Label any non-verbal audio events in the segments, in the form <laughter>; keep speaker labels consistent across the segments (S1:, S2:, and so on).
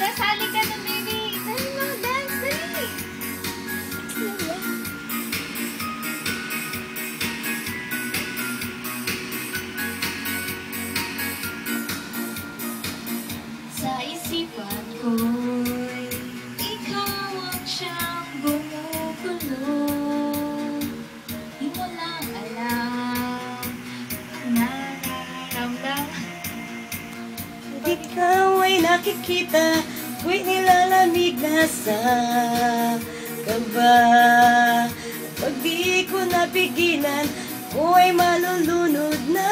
S1: Sasali ka na, baby. Dali na, dance, dali. Sa isipan ko'y ikaw ang siyang bumukulo. Di mo lang alam ang nararamdaman.
S2: Ikaw ay nakikita Ko'y nilalamig na sa kaba Pag di ko napigilan Ko'y malulunod na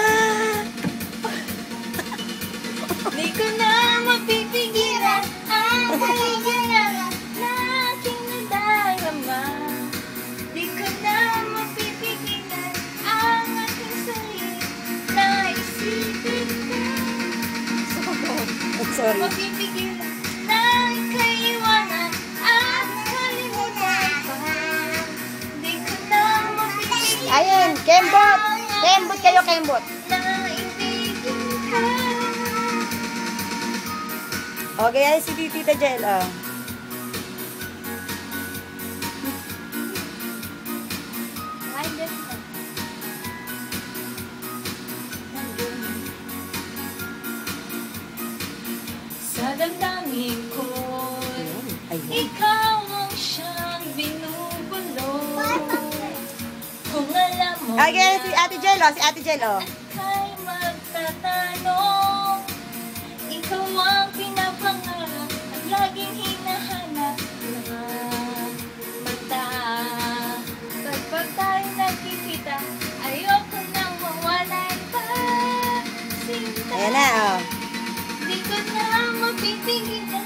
S1: Di ko na mapipigilan ang kaligayahan na aking nadarama. Di ko na mapipigilan ang aking sarili na isipin ka.
S2: <laughs> Sorry.
S1: Mapipigilan Ayun, kembot. Kembot kayo,
S2: kembot. Okay, ay si Tita Jel, oh.
S1: Sa damdamin ko, ikaw Okay, si Ate Jel, oh.
S2: Si Ate Jel, oh.
S1: kay magtatanong, ikaw ang pinapangarap at laging hinahanap na mata. Kapag tayo nagkikita, ayoko nang mawalay pa. Sinta. Ayan
S2: na, oh.
S1: Di ko na mapipigilan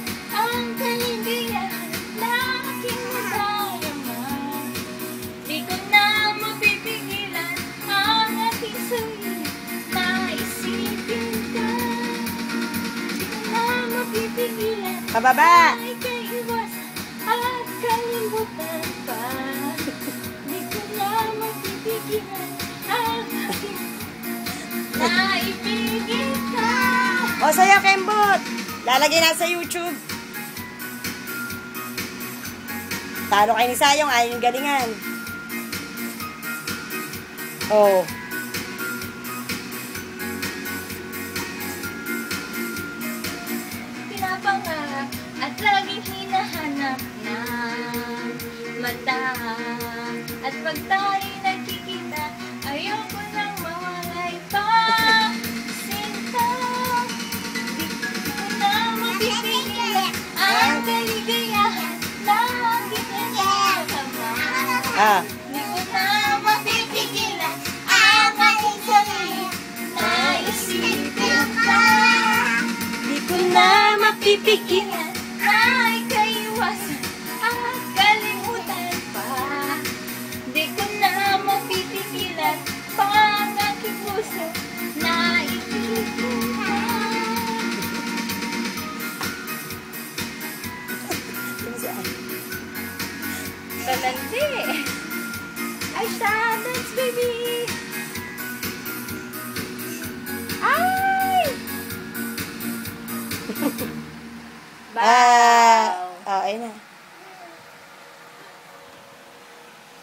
S1: na mapipigilan Pababa. ang ikaiwasan at kalimutan pa. Di ko na mapipigilan ang aking naibigin ka.
S2: O, sa'yo, Kembot. Lalagay na sa YouTube. Talo kayo ni Sayong, ayaw yung galingan. Oh.
S1: Pinapangarap at laging hinahanap na mata. At pag tayo nagkikita, ayoko nang mawalay pa. Sinta, di ko na mapipigilan ang kaligayahan na aking nagkakama. Ah.
S2: Pipigilan
S1: na'y kaiwasan. At kalimutan pa. Di ko na mapipigilan. Pang aking puso na ipigilan Balante I shall dance baby. Ay!
S2: <laughs>
S1: ba ờ,
S2: ờ ấy nè.